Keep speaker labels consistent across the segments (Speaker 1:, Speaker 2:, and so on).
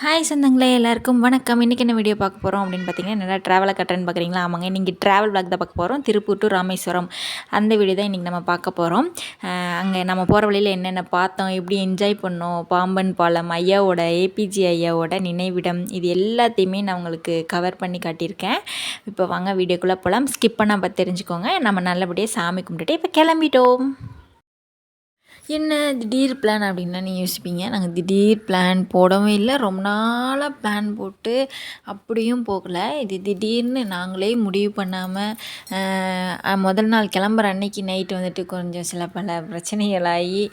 Speaker 1: Hi சொந்தங்களே எல்லாருக்கும் வணக்கம். இன்றைக்கி என்ன வீடியோ பார்க்க போகிறோம் அப்படின்னு பார்த்தீங்கன்னா நல்லா ட்ராவலை கட்டுறேன்னு பார்க்குறீங்களா? ஆமாங்க இன்றைக்கி ட்ராவல் பிளாக் தான் பார்க்க போகிறோம் திருப்பூர் டு ராமேஸ்வரம். அந்த வீடியோ தான் இன்றைக்கி நம்ம பார்க்க போகிறோம் அங்கே நம்ம போகிற வழியில் என்னென்ன பார்த்தோம் எப்படி என்ஜாய் பண்ணோம் பாம்பன் பாலம் ஐயாவோட ஏபிஜி ஐயாவோட நினைவிடம் இது எல்லாத்தையுமே நான் உங்களுக்கு கவர் பண்ணி காட்டியிருக்கேன். இப்போ வாங்க வீடியோக்குள்ளே போகலாம் ஸ்கிப் பண்ணால் தெரிஞ்சுக்கோங்க. நம்ம நல்லபடியாக சாமி கும்பிட்டுட்டு இப்போ கிளம்பிட்டோம். என்ன திடீர் பிளான் அப்படின்னா நீங்கள் யோசிப்பீங்க? நாங்கள் திடீர் பிளான் போடவும் இல்லை. ரொம்ப நாளாக பிளான் போட்டு அப்படியும் போகலை. இது திடீர்னு நாங்களே முடிவு பண்ணாமல் முதல் நாள் கிளம்புற அன்னைக்கு நைட்டு வந்துட்டு கொஞ்சம் சில பல பிரச்சனைகளாகி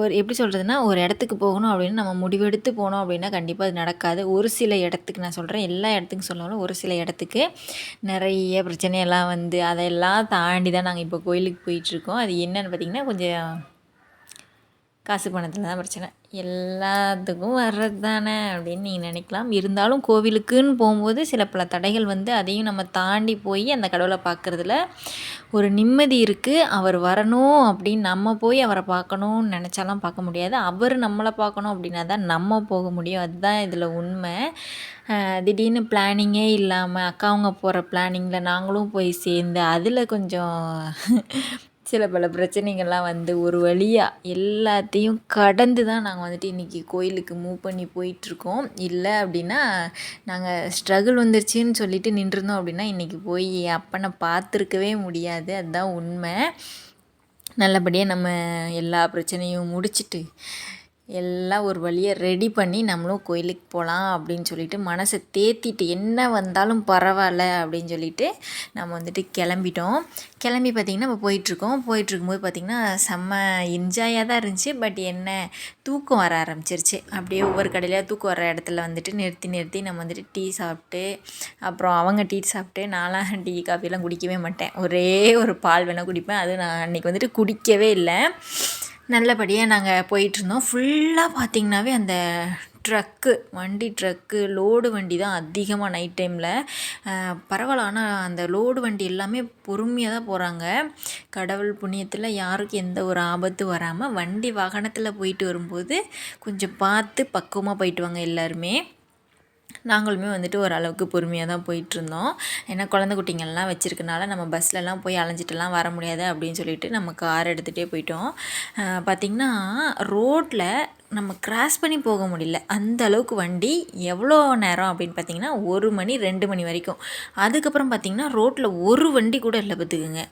Speaker 1: ஒரு எப்படி சொல்கிறதுனா ஒரு இடத்துக்கு போகணும் அப்படின்னு நம்ம முடிவெடுத்து போனோம் அப்படின்னா கண்டிப்பாக அது நடக்காது. ஒரு சில இடத்துக்கு நான் சொல்கிறேன் எல்லா இடத்துக்கும் சொன்னாலும் ஒரு சில இடத்துக்கு நிறைய பிரச்சனையெல்லாம் வந்து அதையெல்லாம் தாண்டி தான் நாங்கள் இப்போ கோயிலுக்கு போயிட்டுருக்கோம் அது என்னென்னு பார்த்திங்கன்னா கொஞ்சம் காசு பணத்தில் தான் பிரச்சனை. எல்லாத்துக்கும் வர்றது தானே அப்படின்னு நீங்கள் நினைக்கலாம். இருந்தாலும் கோவிலுக்குன்னு போகும்போது சில பல தடைகள் வந்து அதையும் நம்ம தாண்டி போய் அந்த கடவுளை பார்க்குறதுல ஒரு நிம்மதி இருக்குது அவர் வரணும் அப்படின்னு நம்ம போய் அவரை பார்க்கணும்னு நினச்சாலாம் பார்க்க முடியாது. அவர் நம்மளை பார்க்கணும் அப்படின்னா தான் நம்ம போக முடியும். அதுதான் இதில் உண்மை. திடீர்னு பிளானிங்கே இல்லாமல் அக்காவங்க போகிற பிளானிங்கில் நாங்களும் போய் சேர்ந்து அதில் கொஞ்சம் சில பல பிரச்சனைகள்லாம் வந்து ஒரு வழியாக எல்லாத்தையும் கடந்து தான் நாங்கள் வந்துட்டு இன்றைக்கி கோயிலுக்கு மூவ் பண்ணி போயிட்டுருக்கோம். இல்லை அப்படின்னா நாங்கள் ஸ்ட்ரகிள் வந்துருச்சுன்னு சொல்லிட்டு நின்றுருந்தோம் அப்படின்னா இன்றைக்கி போய் அப்பனை பார்த்துருக்கவே முடியாது. அதுதான் உண்மை. நல்லபடியாக நம்ம எல்லா பிரச்சனையும் முடிச்சுட்டு எல்லாம் ஒரு வழியை ரெடி பண்ணி நம்மளும் கோயிலுக்கு போகலாம் அப்படின்னு சொல்லிட்டு மனசை தேத்திட்டு என்ன வந்தாலும் பரவாயில்ல அப்படின்னு சொல்லிட்டு நம்ம வந்துட்டு கிளம்பிட்டோம். கிளம்பி பார்த்திங்கன்னா நம்ம போயிட்டுருக்கோம். போயிட்டுருக்கும்போது பார்த்திங்கன்னா செம்ம என்ஜாயாக தான் இருந்துச்சு. பட் என்ன தூக்கம் வர ஆரம்பிச்சிருச்சு. அப்படியே ஒவ்வொரு கடையிலையாக தூக்கம் வர இடத்துல வந்துட்டு நிறுத்தி நிறுத்தி நம்ம வந்துட்டு டீ சாப்பிட்டு அப்புறம் அவங்க டீ சாப்பிட்டு நான்லாம் டீ காஃபிலாம் குடிக்கவே மாட்டேன். ஒரே ஒரு பால் வேணால் குடிப்பேன். அது நான் அன்றைக்கி வந்துட்டு குடிக்கவே இல்லை. நல்லபடியாக நாங்கள் போயிட்டுருந்தோம். ஃபுல்லாக பார்த்திங்கனாவே அந்த ட்ரக்கு வண்டி ட்ரக்கு லோடு வண்டி தான் அதிகமாக நைட் டைமில் பரவாயில்ல. ஆனால் அந்த லோடு வண்டி எல்லாமே பொறுமையாக தான் போகிறாங்க கடவுள் புண்ணியத்தில் யாருக்கும் எந்த ஒரு ஆபத்து வராமல் வண்டி வாகனத்தில் போயிட்டு வரும்போது கொஞ்சம் பார்த்து பக்குவமாக போயிட்டு வாங்க எல்லாருமே. நாங்களுமே வந்துட்டு ஓரளவுக்கு பொறுமையாக தான் போயிட்டுருந்தோம். ஏன்னா குழந்த குட்டிங்கள்லாம் வச்சுருக்கனால நம்ம பஸ்லலாம் போய் அலைஞ்சிட்டுலாம் வர முடியாது அப்படின்னு சொல்லிட்டு நம்ம கார் எடுத்துகிட்டே போயிட்டோம். பார்த்திங்கன்னா ரோட்டில் நம்ம கிராஸ் பண்ணி போக முடியல. அந்த அளவுக்கு வண்டி எவ்வளோ நேரம் அப்படின்னு பார்த்தீங்கன்னா ஒரு மணி ரெண்டு மணி வரைக்கும். அதுக்கப்புறம் பார்த்திங்கன்னா ரோட்டில் ஒரு வண்டி கூட இல்லை பார்த்துக்குங்க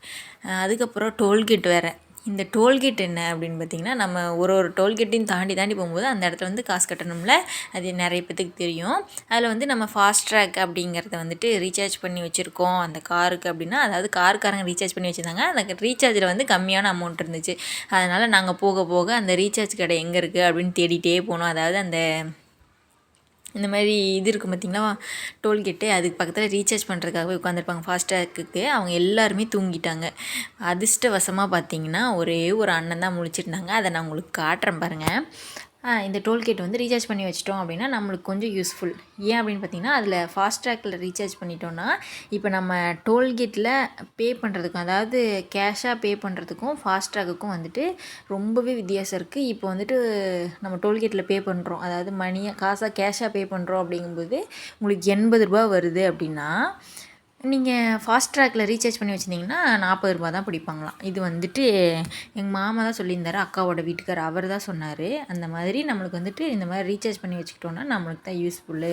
Speaker 1: அதுக்கப்புறம் டோல்கேட் வேறு. இந்த டோல்கேட் என்ன அப்படின்னு பார்த்திங்கன்னா நம்ம ஒரு ஒரு டோல்கேட்டையும் தாண்டி தாண்டி போகும்போது அந்த இடத்துல வந்து காசு கட்டணும்ல. அது நிறைய பேத்துக்கு தெரியும். அதில் வந்து நம்ம ஃபாஸ்ட் ட்ராக் அப்படிங்கிறத வந்துட்டு ரீசார்ஜ் பண்ணி வச்சுருக்கோம். அந்த காருக்கு அப்படின்னா அதாவது காருக்காரங்க ரீசார்ஜ் பண்ணி வச்சுருந்தாங்க. அந்த ரீசார்ஜில் வந்து கம்மியான அமௌண்ட் இருந்துச்சு. அதனால் நாங்கள் போக போக அந்த ரீசார்ஜ் கடை எங்கே இருக்குது அப்படின்னு தேடிட்டே போனோம். அதாவது அந்த இந்த மாதிரி இது இருக்கும் பார்த்திங்களா? டோல்கேட்டு. அதுக்கு பக்கத்தில் ரீசார்ஜ் பண்ணுறதுக்காகவே உட்காந்துருப்பாங்க ஃபாஸ்டாக்குக்கு அவங்க எல்லாருமே தூங்கிட்டாங்க. அதிர்ஷ்டவசமாக பார்த்திங்கன்னா ஒரே ஒரு அண்ணன் தான் முழிச்சிருந்தாங்க. அதை நான் உங்களுக்கு காட்டுறேன் பாருங்கள் இந்த டோல்கேட் வந்து ரீசார்ஜ் பண்ணி வச்சிட்டோம் அப்படின்னா நம்மளுக்கு கொஞ்சம் யூஸ்ஃபுல் ஏன் அப்படின்னு பார்த்தீங்கன்னா அதில் ஃபாஸ்ட்ராக்கில் ரீசார்ஜ் பண்ணிட்டோன்னா இப்போ நம்ம டோல்கேட்டில் பே பண்ணுறதுக்கும் அதாவது கேஷாக பே பண்ணுறதுக்கும் ஃபாஸ்ட்ராக்குக்கும் வந்துட்டு ரொம்பவே வித்தியாசம் இருக்குது இப்போ வந்துட்டு நம்ம டோல்கேட்டில் பே பண்ணுறோம் அதாவது மணியை காசாக கேஷாக பே பண்ணுறோம் அப்படிங்கும்போது உங்களுக்கு எண்பது ரூபா வருது அப்படின்னா நீங்கள் ஃபாஸ்ட் ட்ராக்கில் ரீசார்ஜ் பண்ணி வச்சுருந்தீங்கன்னா நாற்பது ரூபா தான் பிடிப்பாங்களாம். இது வந்துட்டு எங்கள் மாமா தான் சொல்லியிருந்தார் அக்காவோட வீட்டுக்கார் அவர் தான் சொன்னார். அந்த மாதிரி நம்மளுக்கு வந்துட்டு இந்த மாதிரி ரீசார்ஜ் பண்ணி வச்சுக்கிட்டோன்னா நம்மளுக்கு தான் யூஸ்ஃபுல்லு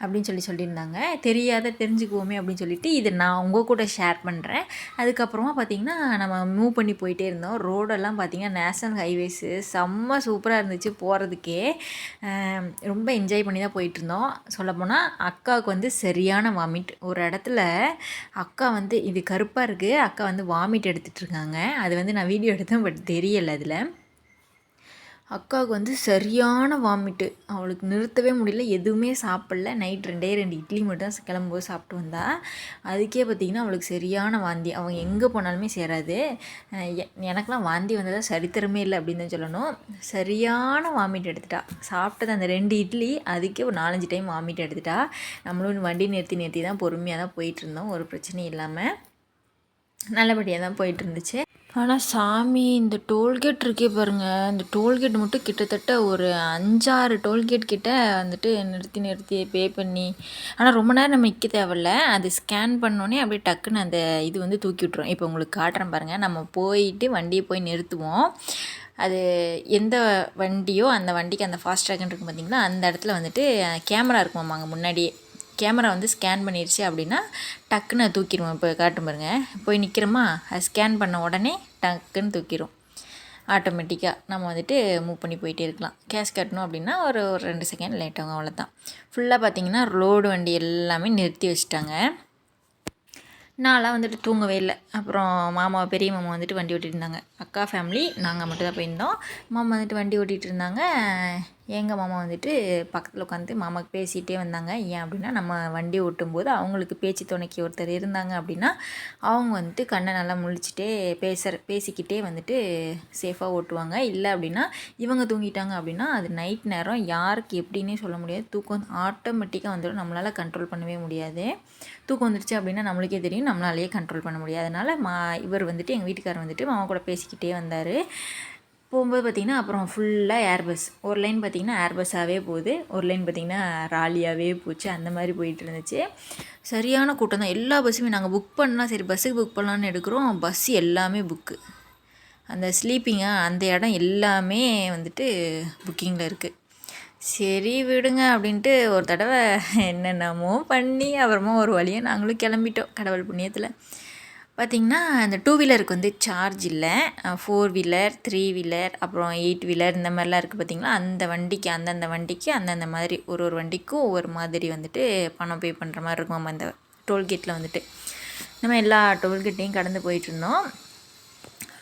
Speaker 1: அப்படின்னு சொல்லி சொல்லியிருந்தாங்க. தெரியாத தெரிஞ்சுக்குவோமே அப்படின்னு சொல்லிட்டு இதை நான் உங்கள் கூட ஷேர் பண்ணுறேன் அதுக்கப்புறமா பார்த்திங்கன்னா நம்ம மூவ் பண்ணி போயிட்டே இருந்தோம். ரோடெல்லாம் பார்த்திங்கன்னா நேஷ்னல் ஹைவேஸு செம்ம சூப்பராக இருந்துச்சு போகிறதுக்கே ரொம்ப என்ஜாய் பண்ணி தான் போயிட்டுருந்தோம் சொல்லப்போனால் அக்காவுக்கு வந்து சரியான வாமிட் ஒரு இடத்துல அக்கா வந்து இது கருப்பாக இருக்குது அக்கா வந்து வாமிட் எடுத்துகிட்ருக்காங்க அது வந்து நான் வீடியோ எடுத்தேன் பட் தெரியலை அதில். அக்காவுக்கு வந்து சரியான வாமிட்டு. அவளுக்கு நிறுத்தவே முடியல எதுவுமே சாப்பிடல. நைட் ரெண்டே ரெண்டு இட்லி மட்டும் தான் கிளம்பும்போது சாப்பிட்டு வந்தா. அதுக்கே பார்த்திங்கன்னா அவளுக்கு சரியான வாந்தி. அவங்க எங்கே போனாலுமே சேராது. எனக்கெலாம் வாந்தி வந்ததாக சரித்திரமே இல்லை அப்படின்னு தான் சொல்லணும். சரியான வாமிட் எடுத்துட்டா. சாப்பிட்டது அந்த ரெண்டு இட்லி அதுக்கே ஒரு நாலஞ்சு டைம் வாமிட் எடுத்துட்டா. நம்மளும் வண்டி நிறுத்தி நிறுத்தி தான் பொறுமையாக தான் போயிட்டுருந்தோம் ஒரு பிரச்சனையும் இல்லாமல் நல்லபடியாக தான் போயிட்டு இருந்துச்சு. ஆனால் சாமி இந்த டோல்கேட் இருக்கே பாருங்கள் இந்த டோல்கேட் மட்டும் கிட்டத்தட்ட ஒரு அஞ்சாறு டோல்கேட் கிட்ட வந்துட்டு நிறுத்தி நிறுத்தி பே பண்ணி ஆனால் ரொம்ப நேரம் நம்ம நிற்க தேவையில்ல. அது ஸ்கேன் பண்ணோன்னே அப்படியே டக்குன்னு அந்த இது வந்து தூக்கி விட்ரும் இப்போ உங்களுக்கு காட்டுறேன் பாருங்கள் நம்ம போயிட்டு வண்டியை போய் நிறுத்துவோம். அது எந்த வண்டியோ அந்த வண்டிக்கு அந்த ஃபாஸ்ட் ட்ராக்னு இருக்கும் பார்த்தீங்களா அந்த இடத்துல வந்துட்டு கேமரா இருக்குமாம் அங்கே முன்னாடியே. கேமரா வந்து ஸ்கேன் பண்ணிடுச்சு அப்படின்னா டக்குன்னு தூக்கிடுவோம். இப்போ காட்டும் பாருங்க. போய் நிற்கிறோமா அது ஸ்கேன் பண்ண உடனே டக்குன்னு தூக்கிடும் ஆட்டோமேட்டிக்காக நம்ம வந்துட்டு மூவ் பண்ணி போயிட்டே இருக்கலாம். கேஷ் கட்டணும் அப்படின்னா ஒரு ஒரு ரெண்டு செகண்ட் லேட் ஆகும் அவ்வளோதான் ஃபுல்லாக பார்த்தீங்கன்னா ரோடு வண்டி எல்லாமே நிறுத்தி வச்சுட்டாங்க. நான்லாம் வந்துட்டு தூங்கவே இல்லை. அப்புறம் மாமா பெரிய மாமா வந்துட்டு வண்டி ஓட்டிகிட்டு இருந்தாங்க. அக்கா ஃபேமிலி நாங்கள் மட்டும் தான் போயிருந்தோம் மாமா வந்துட்டு வண்டி ஓட்டிகிட்டு இருந்தாங்க. எங்கள் மாமா வந்துட்டு பக்கத்தில் உட்காந்து மாமாவுக்கு பேசிகிட்டே வந்தாங்க. ஏன் அப்படின்னா நம்ம வண்டி ஓட்டும்போது அவங்களுக்கு பேச்சு துணைக்கி ஒருத்தர் இருந்தாங்க அப்படின்னா அவங்க வந்துட்டு கண்ணை நல்லா முழிச்சிட்டே பேசுகிற பேசிக்கிட்டே வந்துட்டு சேஃபாக ஓட்டுவாங்க. இல்லை அப்படின்னா இவங்க தூங்கிட்டாங்க அப்படின்னா அது நைட் நேரம் யாருக்கு எப்படின்னே சொல்ல முடியாது. தூக்கம் ஆட்டோமேட்டிக்காக வந்துடும். நம்மளால் கண்ட்ரோல் பண்ணவே முடியாது. தூக்கம் வந்துடுச்சு அப்படின்னா நம்மளுக்கே தெரியும். நம்மளாலேயே கண்ட்ரோல் பண்ண முடியாது. அதனால் மா இவர் வந்துட்டு எங்கள் வீட்டுக்காரர் வந்துட்டு மாமா கூட பேசிக்கிட்டே வந்தார். போகும்போது பார்த்திங்கன்னா அப்புறம் ஃபுல்லாக ஏர் பஸ் ஒரு லைன் பார்த்திங்கன்னா ஏர் பஸ்ஸாகவே போகுது. ஒரு லைன் பார்த்திங்கன்னா ராலியாகவே போச்சு. அந்த மாதிரி போயிட்டு இருந்துச்சு சரியான கூட்டம் தான். எல்லா பஸ்ஸுமே நாங்கள் புக் பண்ணால் சரி பஸ்ஸுக்கு புக் பண்ணலான்னு எடுக்கிறோம். பஸ் எல்லாமே புக்கு அந்த ஸ்லீப்பிங்காக அந்த இடம் எல்லாமே வந்துட்டு புக்கிங்கில் இருக்குது சரி விடுங்க அப்படின்ட்டு ஒரு தடவை என்னென்னமோ பண்ணி அப்புறமா ஒரு வழியாக நாங்களும் கிளம்பிட்டோம் கடவுள் புண்ணியத்தில். பார்த்திங்கன்னா அந்த டூ வீலருக்கு வந்து சார்ஜ் இல்லை. ஃபோர் வீலர் த்ரீ வீலர் அப்புறம் எயிட் வீலர் இந்த மாதிரிலாம் இருக்குது பார்த்திங்களா அந்த வண்டிக்கு அந்தந்த வண்டிக்கு அந்தந்த மாதிரி ஒரு ஒரு வண்டிக்கும் ஒவ்வொரு மாதிரி வந்துட்டு பணம் பே பண்ணுற மாதிரி இருக்கும் அந்த டோல்கேட்டில் வந்துட்டு. நம்ம எல்லா டோல்கேட்டையும் கடந்து போயிட்டுருந்தோம்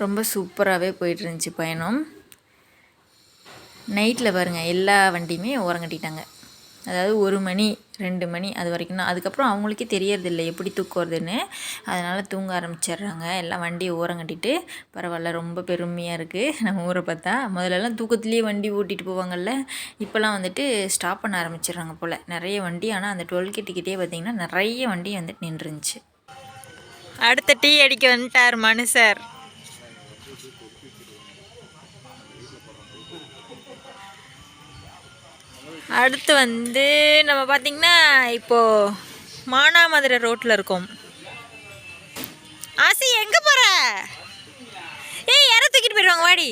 Speaker 1: ரொம்ப சூப்பராகவே போயிட்டுருந்துச்சி பயணம். நைட்டில் பாருங்கள் எல்லா வண்டியுமே ஓரங்கட்டிட்டாங்க. அதாவது ஒரு மணி ரெண்டு மணி அது வரைக்கும் தான் அதுக்கப்புறம் அவங்களுக்கே தெரியறதில்ல எப்படி தூக்குறதுன்னு. அதனால் தூங்க ஆரம்பிச்சிடுறாங்க. எல்லாம் வண்டியை ஓரம் கட்டிட்டு பரவாயில்ல ரொம்ப பெருமையாக இருக்குது நம்ம ஊரை பார்த்தா. முதல்லலாம் தூக்கத்துலேயே வண்டி ஓட்டிகிட்டு போவாங்கல்ல. இப்போல்லாம் வந்துட்டு ஸ்டாப் பண்ண ஆரம்பிச்சிடுறாங்க போல். நிறைய வண்டி ஆனால் அந்த டோல்கேட்டுக்கிட்டே பார்த்திங்கன்னா நிறைய வண்டி வந்துட்டு நின்றுருந்துச்சு. அடுத்த டீ அடிக்க வந்துட்டார் மனுஷர். அடுத்து வந்து நம்ம பார்த்திங்கன்னா இப்போது மானாமதுரை ரோட்டில் இருக்கோம். ஆசி எங்கே போகிற ஏய் யாரை தூக்கிட்டு போயிடுவாங்க வாடி.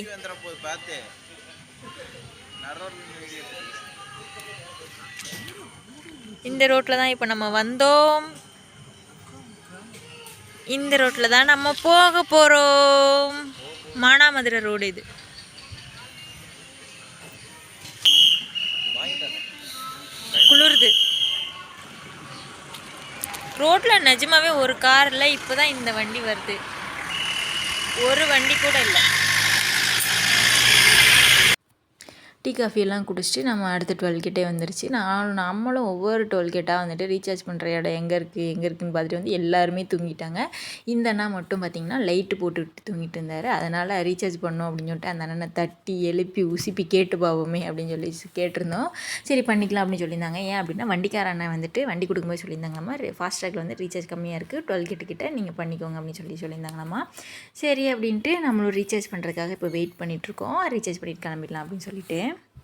Speaker 1: இந்த ரோட்டில் தான் இப்போ நம்ம வந்தோம். இந்த ரோட்டில் தான் நம்ம போக போகிறோம் மானாமதுரை ரோடு இது. ரோட்டில் நிஜமாவே ஒரு கார் இல்லை இப்போ தான் இந்த வண்டி வருது. ஒரு வண்டி கூட இல்லை. டீ காஃபியெல்லாம் குடிச்சிட்டு நம்ம அடுத்த டுவெல்கிட்டே வந்துருச்சு. நான் நம்மளும் ஒவ்வொரு டுவெல்கேட்டாக வந்துட்டு ரீசார்ஜ் பண்ணுற இடம் எங்கே இருக்குது எங்கே இருக்குதுன்னு பார்த்துட்டு வந்து எல்லாருமே தூங்கிட்டாங்க. இந்த அண்ணா மட்டும் பார்த்திங்கன்னா லைட்டு போட்டுவிட்டு தூங்கிட்டு இருந்தார். அதனால் ரீசார்ஜ் பண்ணோம் அப்படின்னு சொல்லிட்டு அந்த அண்ணனை தட்டி எழுப்பி உசிப்பி கேட்டு பாவோமே அப்படின்னு சொல்லி கேட்டிருந்தோம். சரி பண்ணிக்கலாம் அப்படின்னு சொல்லியிருந்தாங்க. ஏன் அப்படின்னா வண்டிக்கார அண்ணன் வந்துட்டு வண்டி கொடுக்கும்போது சொல்லியிருந்தாங்கம்மா ஃபாஸ்ட்ராகில் வந்து ரீசார்ஜ் கம்மியாக இருக்குது டுவெல் கிட்டக்கிட்ட நீங்கள் பண்ணிக்கோங்க அப்படின்னு சொல்லி சொல்லியிருந்தாங்களாம்மா. சரி அப்படின்ட்டு நம்மளும் ரீசார்ஜ் பண்ணுறதுக்காக இப்போ வெயிட் பண்ணிகிட்ருக்கோம் ரீசார்ஜ் பண்ணிட்டு கிளம்பிடலாம் அப்படின்னு சொல்லிட்டு. né?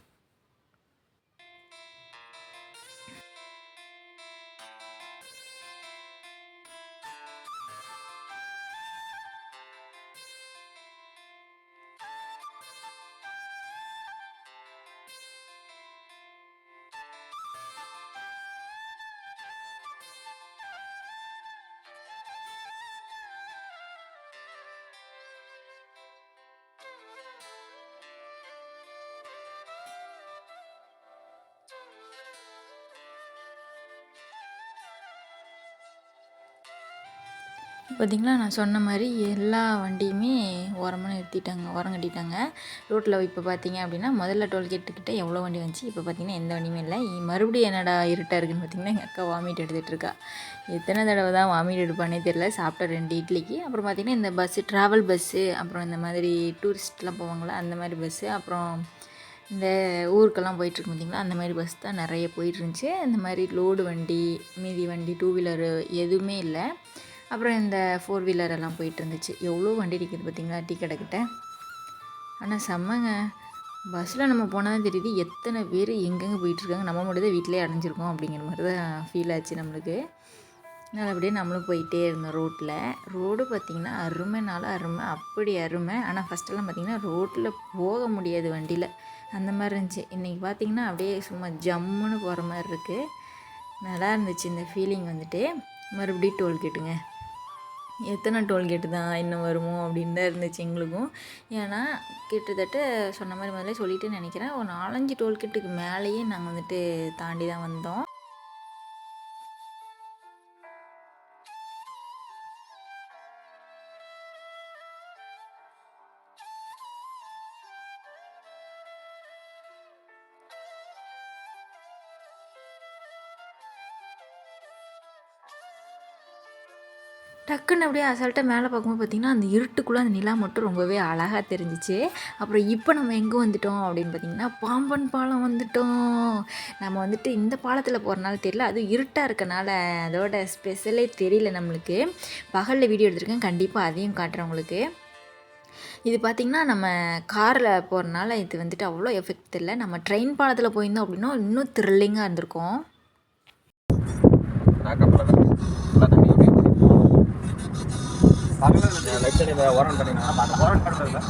Speaker 1: பார்த்திங்களா? நான் சொன்ன மாதிரி எல்லா வண்டியுமே ஓரமாக நிறுத்திட்டாங்க ஓரம் கட்டிட்டாங்க ரோட்டில் இப்போ பார்த்தீங்க அப்படின்னா முதல்ல டோல்கேட்டுக்கிட்ட எவ்வளோ வண்டி வந்துச்சு? இப்போ பார்த்திங்கன்னா எந்த வண்டியுமே இல்லை. மறுபடியும் என்னடா இருட்டாக இருக்குதுன்னு பார்த்திங்கன்னா எங்கள் அக்கா வாமிட் எடுத்துகிட்டு இருக்கா. எத்தனை தடவை தான் வாமிட் எடுப்பானே தெரில சாப்பிட்ட ரெண்டு இட்லிக்கு. அப்புறம் பார்த்திங்கன்னா இந்த பஸ்ஸு ட்ராவல் பஸ்ஸு அப்புறம் இந்த மாதிரி டூரிஸ்ட்லாம் போவாங்களா அந்த மாதிரி பஸ்ஸு அப்புறம் இந்த ஊருக்கெல்லாம் போயிட்டுருக்கும் பார்த்திங்களா? அந்த மாதிரி பஸ் தான் நிறைய போயிட்டுருந்துச்சு இந்த மாதிரி லோடு வண்டி மீதி வண்டி டூ வீலரு எதுவுமே இல்லை. அப்புறம் இந்த ஃபோர் வீலர் எல்லாம் போயிட்டு இருந்துச்சு. எவ்வளோ வண்டி இருக்குது பார்த்தீங்களா? டீ கடைக்கிட்ட ஆனால் செம்மங்க. பஸ்ஸில் நம்ம போனால் தான் தெரியுது எத்தனை பேர் எங்கெங்கே போயிட்டுருக்காங்க நம்ம மட்டும் தான் வீட்டிலே அடைஞ்சிருக்கோம் அப்படிங்கிற மாதிரி தான் ஃபீல் ஆச்சு நம்மளுக்கு. நல்லபடியே நம்மளும் போயிட்டே இருந்தோம் ரோட்டில் ரோடு பார்த்திங்கன்னா அருமைனால அருமை அப்படி அருமை. ஆனால் ஃபஸ்ட்டெல்லாம் பார்த்திங்கன்னா ரோட்டில் போக முடியாது வண்டியில். அந்த மாதிரி இருந்துச்சு. இன்றைக்கி பார்த்திங்கன்னா அப்படியே சும்மா ஜம்முன்னு போகிற மாதிரி இருக்குது நல்லா இருந்துச்சு இந்த ஃபீலிங் வந்துட்டு. மறுபடியும் டோல்கேட்டுங்க எத்தனை டோல்கேட்டு தான் இன்னும் வருமோ அப்படின்னு தான் இருந்துச்சு எங்களுக்கும். ஏன்னா கிட்டத்தட்ட சொன்ன மாதிரி முதல்ல சொல்லிட்டு நினைக்கிறேன். ஒரு நாலஞ்சு டோல்கேட்டுக்கு மேலேயே நாங்கள் வந்துட்டு தாண்டி தான் வந்தோம். டக்குன்னு அப்படியே அசால்ட்டாக மேலே பார்க்கும்போது பார்த்திங்கன்னா அந்த இருட்டுக்குள்ளே அந்த நிலா மட்டும் ரொம்பவே அழகாக தெரிஞ்சிச்சு. அப்புறம் இப்போ நம்ம எங்கே வந்துட்டோம் அப்படின்னு பார்த்திங்கன்னா பாம்பன் பாலம் வந்துட்டோம். நம்ம வந்துட்டு இந்த பாலத்தில் போகிறனால தெரியல. அது இருட்டாக இருக்கனால அதோட ஸ்பெஷலே தெரியல நம்மளுக்கு. பகலில் வீடியோ எடுத்திருக்கேன். கண்டிப்பாக அதையும் காட்டுறேன் உங்களுக்கு. இது பார்த்திங்கன்னா நம்ம காரில் போகிறனால இது வந்துட்டு அவ்வளோ எஃபெக்ட் இல்லை. நம்ம ட்ரெயின் பாலத்தில் போயிருந்தோம் அப்படின்னா இன்னும் த்ரில்லிங்காக இருந்திருக்கும்.
Speaker 2: லைட் பண்ணிங்கன்னா பண்ணுறதுல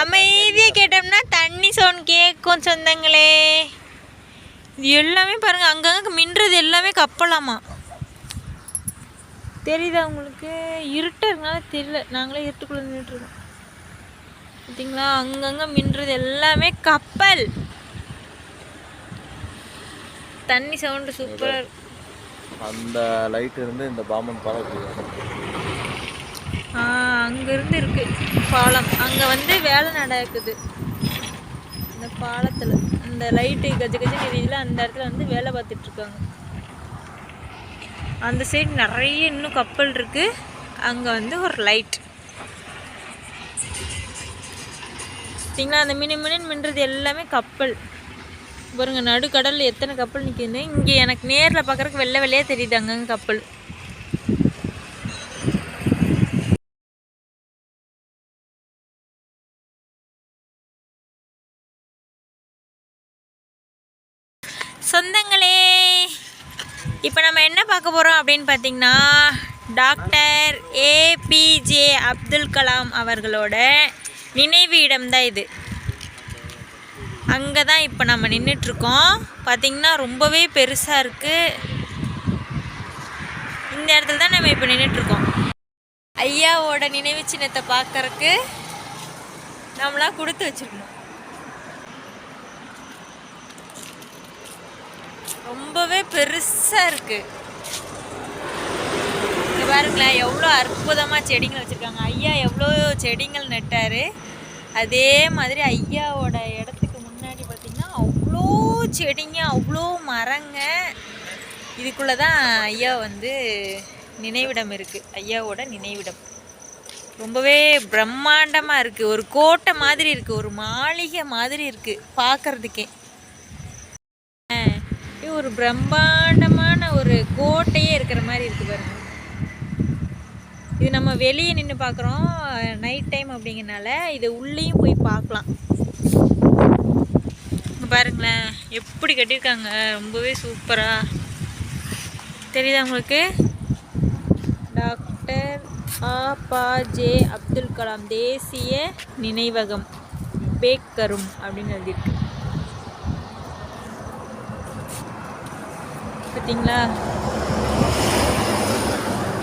Speaker 1: அமைதியாக கேட்டோம்னா தண்ணி சவுண்ட் கேட்கும் சொந்தங்களே. இது எல்லாமே பாருங்கள் அங்கங்கே மின்றது எல்லாமே கப்பலாமா? தெரியுதா உங்களுக்கு? இருட்டாக இருக்கனால தெரியல. நாங்களே இருட்டுக்குள்ளே நின்றுட்டுருக்கோம் பார்த்தீங்களா அங்கங்கே மின்றது எல்லாமே கப்பல். தண்ணி சவுண்டு சூப்பராக இருக்கு.
Speaker 2: அந்த லைட் இருந்து இந்த பாம்பன் பாலம்
Speaker 1: அங்கேருந்து இருக்கு. பாலம். அங்கே வந்து வேலை நடக்குது. இந்த பாலத்தில். அந்த லைட்டு கஜ கஜன்னு எரியுதுல அந்த இடத்துல வந்து வேலை பார்த்துட்டு இருக்காங்க. அந்த சைடு நிறைய இன்னும் கப்பல் இருக்குது அங்கே வந்து ஒரு லைட் பார்த்தீங்களா அந்த மினு மினுன்னு மின்றது எல்லாமே கப்பல். பாருங்க நடுக்கடலில் எத்தனை கப்பல் நிற்கிது இங்கே எனக்கு நேரில் பார்க்குறக்கு வெள்ளை வெள்ளையே தெரியுது அங்கங்கே கப்பல். சொந்தங்களே! இப்போ நம்ம என்ன பார்க்க போகிறோம் அப்படின்னு பார்த்தீங்கன்னா டாக்டர் ஏபிஜே அப்துல் கலாம் அவர்களோட நினைவு இடம் தான் இது. அங்கே தான் இப்போ நம்ம நின்றுட்டுருக்கோம் பார்த்தீங்கன்னா ரொம்பவே பெருசாக இருக்குது இந்த இடத்துல தான் நம்ம இப்போ நின்றுட்டுருக்கோம் ஐயாவோட நினைவு சின்னத்தை பார்க்கறக்கு நம்மளாம் கொடுத்து வச்சுருக்கணும் ரொம்பவே பெருசாக இருக்குது பாருங்களேன் எவ்வளோ அற்புதமாக செடிகள் வச்சுருக்காங்க. ஐயா எவ்வளோ செடிகள் நட்டார். அதே மாதிரி ஐயாவோட இடத்துக்கு முன்னாடி பார்த்திங்கன்னா அவ்வளோ செடிங்க அவ்வளோ மரங்க. இதுக்குள்ளே தான் ஐயா வந்து நினைவிடம் இருக்குது ஐயாவோட நினைவிடம். ரொம்பவே பிரம்மாண்டமாக இருக்குது ஒரு கோட்டை மாதிரி இருக்குது ஒரு மாளிகை மாதிரி இருக்குது பார்க்குறதுக்கே ஒரு பிரம்மாண்டமான ஒரு கோட்டையே இருக்கிற மாதிரி இருக்குது பாருங்க. இது நம்ம வெளியே நின்று பார்க்குறோம். நைட் டைம் அப்படிங்கிறனால இது உள்ளேயும் போய் பார்க்கலாம். பாருங்களேன் எப்படி கட்டியிருக்காங்க. ரொம்பவே சூப்பராக தெரியுதா உங்களுக்கு? டாக்டர் ஆ பா ஜே அப்துல் கலாம் தேசிய நினைவகம் பேக்கரும் அப்படின்னு எழுதியிருக்கு. பார்த்தீங்களா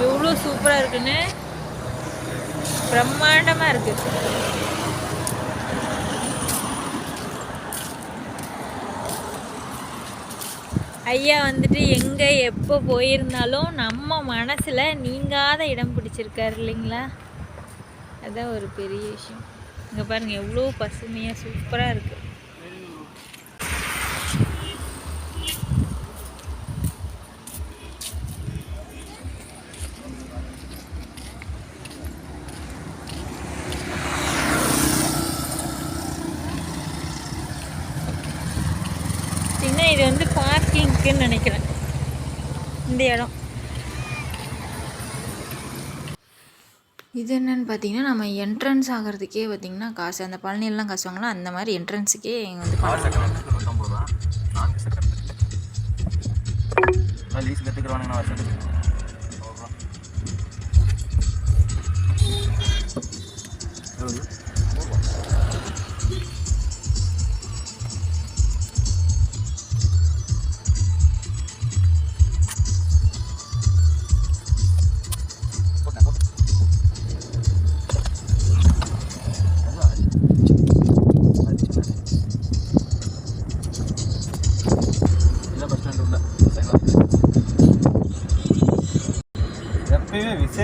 Speaker 1: எவ்வளோ சூப்பராக இருக்குன்னு? பிரம்மாண்டமாக இருக்கு. ஐயா வந்துட்டு எங்கே எப்போ போயிருந்தாலும் நம்ம மனசில் நீங்காத இடம் பிடிச்சிருக்காரு இல்லைங்களா? அதுதான் ஒரு பெரிய விஷயம். இங்கே பாருங்கள் எவ்வளோ பசுமையாக சூப்பராக இருக்குது இந்த இடம் இது என்னன்னு பார்த்தீங்கன்னா நம்ம என்ட்ரன்ஸ் ஆகிறதுக்கே பார்த்தீங்கன்னா காசு அந்த பழனியெல்லாம் காசு வாங்கலாம் அந்த மாதிரி என்ட்ரன்ஸுக்கே இங்கே வந்து
Speaker 2: ஆறு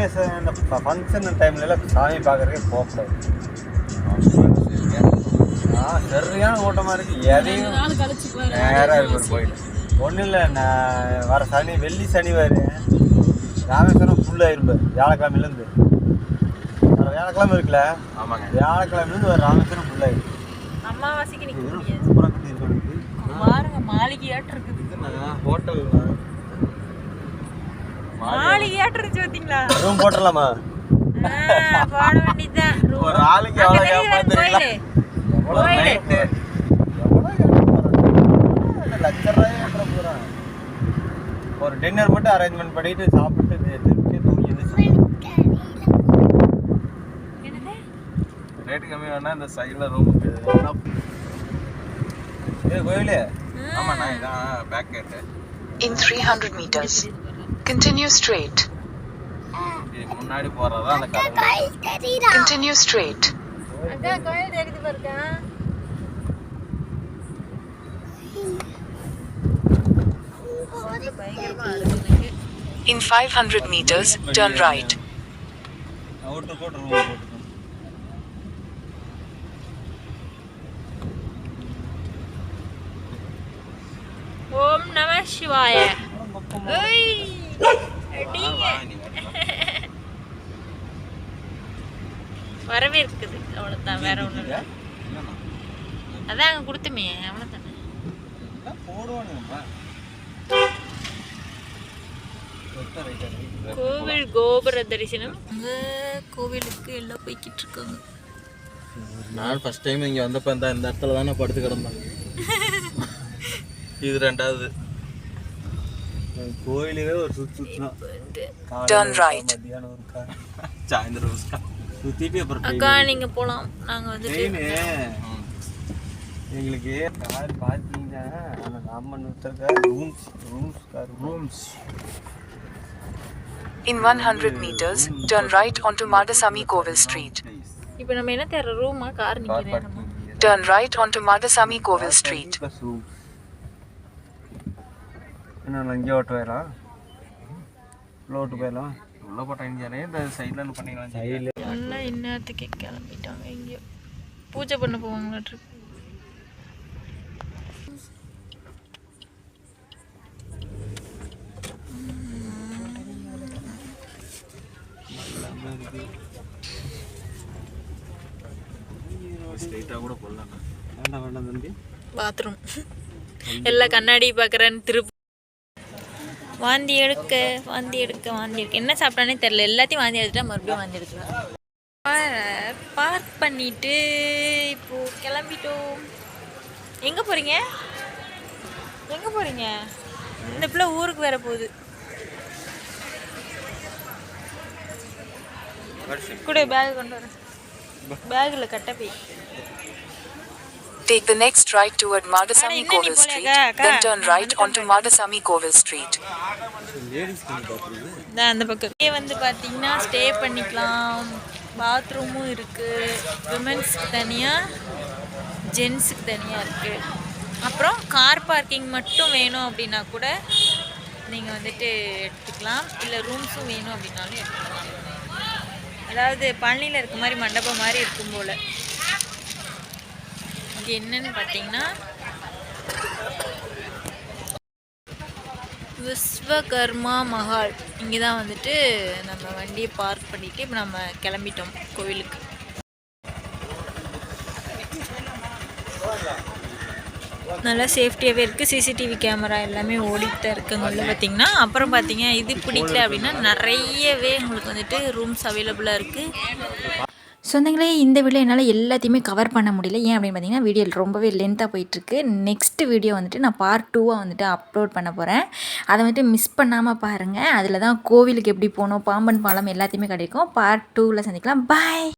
Speaker 3: விசேஷம் இந்த ஃபங்க்ஷன் டைம்ல எல்லாம் சாமி பார்க்கறதுக்கே போகக்கூடாது ஆ சரியான கூட்டமாக இருக்கு. எதையும் நேராக இருக்கு ஒரு கோயில் ஒன்றும் இல்லை நான் வர சனி வெள்ளி சனி வரு ராமேஸ்வரம் ஃபுல்லாக இருப்பார் வியாழக்கிழமையிலேருந்து. வர வியாழக்கிழமை இருக்குல்ல?
Speaker 2: ஆமாங்க.
Speaker 3: வியாழக்கிழமையிலேருந்து வர ராமேஸ்வரம் ஃபுல்லாக இருக்கு
Speaker 1: முடியாது.
Speaker 3: சூப்பராக கட்டியிருக்காங்க
Speaker 1: பாருங்க மாளிகையாட்டு இருக்குது.
Speaker 3: ஹோட்டல்
Speaker 1: மாளிகையாட்டு இருந்துச்சு பார்த்தீங்களா?
Speaker 3: ரூம் போட்டுடலாமா?
Speaker 1: ஆ, போட வேண்டியதுதான்.
Speaker 3: ஒரு ஆளுக்கு
Speaker 1: அங்க
Speaker 3: எவ்வளோ
Speaker 1: தெரியுது பாரு
Speaker 3: ஏமாத்துறீங்களா?
Speaker 1: கோயிலு.
Speaker 3: எவ்வளோ
Speaker 1: கோயிலு.
Speaker 3: நைட்டு லட்ச ரூபாய் அப்புறம் போகிறேன் ஒரு டின்னர் மட்டும் அரேஞ்ச்மெண்ட் பண்ணிட்டு சாப்பிட்டு திருப்பி தூங்கி?
Speaker 2: ரேட்டு கம்மி வேணா இந்த சைடில் ரூமுக்கு
Speaker 3: ஏ கோயிலே.
Speaker 2: ஆமாம் நான் இதான் பேக் கேட்டு
Speaker 4: In 300 meters, continue straight.
Speaker 2: இதுக்கு முன்னாடி போகிறதா அந்த கடல்
Speaker 4: Continue straight.
Speaker 1: அதான் கோயில் தெரியுது பாருக்கா பயங்கரமா இருக்குது
Speaker 4: In 500 meters, turn right.
Speaker 3: Outer போட்டு ரூம் போட்டுக்கணும்
Speaker 1: ஓம் நம சிவாய. அடிங்க. வரவேற்குது. அவ்வளோதான் வேற ஒன்றும் இல்லை. அதான் அங்கே கொடுத்துமே. அவ்வளோதானே கோவில் கோபுர தரிசனம். அங்கே கோவிலுக்கு எல்லாம் போய்கிட்டு இருக்காங்க.
Speaker 2: நான் ஃபர்ஸ்ட் டைம் இங்கே வந்தப்போ இந்த இந்த இடத்துல தானே படுத்து கிடந்தேன் இது ரெண்டாவது.
Speaker 3: கோயிலுவே ஒரு சுத்து சுத்தலாம்
Speaker 4: Turn right.
Speaker 3: மத்தியானம் ஒரு கார்
Speaker 2: சாயந்தரம்
Speaker 3: சுத்திட்டு அப்புறம்
Speaker 1: அக்கா நீங்கள் போகலாம் நாங்கள் வந்துட்டு
Speaker 3: ட்ரெயின் எங்களுக்கு கார் தான் ஆனால் ராமன் ஒருத்தர் rooms rooms car. Rooms
Speaker 4: In 100 meters, turn right onto Madasami Kovil Street.
Speaker 1: இப்போ நம்ம என்ன தேடுற? ரூமா கார் நிற்கிறேன் நம்ம.
Speaker 4: Turn right onto Madasami Kovil Street.
Speaker 3: Rooms என்ன இங்கே ஓட்டு போயிடலாம் உள்ள ஓட்டு போயிடலாம்
Speaker 2: உள்ள போட்டாங்க இந்த சைடில் பண்ணிக்கலாம்
Speaker 3: சைடில்.
Speaker 1: எல்லாம் இந்நேரத்துக்கு கிளம்பிட்டாங்க எங்கேயோ பூஜை பண்ண போவாங்களாட்டு
Speaker 2: ஸ்ட்ரைட்டாக கூட போடலாம்
Speaker 3: வேண்டாம் வேண்டாம் தம்பி.
Speaker 1: பாத்ரூம் எல்லாம் கண்ணாடி பார்க்குறேன்னு திருப்பி வாந்தி எடுக்க வாந்தி எடுக்க வாந்தி எடுக்க. என்ன சாப்பிட்டானே தெரில எல்லாத்தையும் வாந்தி எடுத்துட்டா மறுபடியும் வாந்தி எடுக்கலாம் பார்க் பண்ணிட்டு இப்போ கிளம்பிட்டோம். எங்கே போகிறீங்க எங்கே போகிறீங்க இந்த பிள்ளை ஊருக்கு வேற போகுது. கூட பேக் கொண்டு வரேன் பேக்கில் கட்ட போய்.
Speaker 4: Take the next right toward Madasami Kovil Street, then turn right onto Madasami Kovil Street.
Speaker 1: அந்த பக்கம். இங்கே வந்து பார்த்தீங்கன்னா ஸ்டே பண்ணிக்கலாம். பாத்ரூமும் இருக்குது விமென்ஸ்க்கு தனியாக ஜென்ஸுக்கு தனியாக இருக்குது அப்புறம் கார் பார்க்கிங் மட்டும் வேணும் அப்படின்னா கூட நீங்கள் வந்துட்டு எடுத்துக்கலாம். இல்லை ரூம்ஸும் வேணும் அப்படின்னாலும் எடுத்துக்கலாம். அதாவது பழனியில் இருக்க மாதிரி மண்டபம் மாதிரி இருக்கும் போல். இங்கே என்னன்னு பார்த்தீங்கன்னா விஸ்வகர்மா மஹால். இங்கே தான் வந்துட்டு நம்ம வண்டியை பார்க் பண்ணிட்டு இப்போ நம்ம கிளம்பிட்டோம் கோவிலுக்கு. நல்லா சேஃப்டியாகவே இருக்குது சிசிடிவி கேமரா எல்லாமே ஓடிட்டு இருக்குங்க உள்ள பார்த்தீங்கன்னா அப்புறம் பார்த்தீங்க இது பிடிக்கல அப்படின்னா நிறையவே உங்களுக்கு வந்துட்டு ரூம்ஸ் அவைலபிளாக இருக்குது சொந்தங்களே இந்த வீடியோ என்னால் எல்லாத்தையுமே கவர் பண்ண முடியல. ஏன் அப்படின்னு பார்த்தீங்கன்னா வீடியோ ரொம்பவே லென்த்தாக போயிட்டுருக்கு. நெக்ஸ்ட் வீடியோ வந்துட்டு நான் பார்ட் டூவாக வந்துட்டு அப்லோட் பண்ண போகிறேன் அதை வந்துட்டு மிஸ் பண்ணாமல் பாருங்கள் அதில் தான் கோவிலுக்கு எப்படி போகணும் பாம்பன் பாலம் எல்லாத்தையுமே கிடைக்கும். பார்ட் டூவில் சந்திக்கலாம். பாய்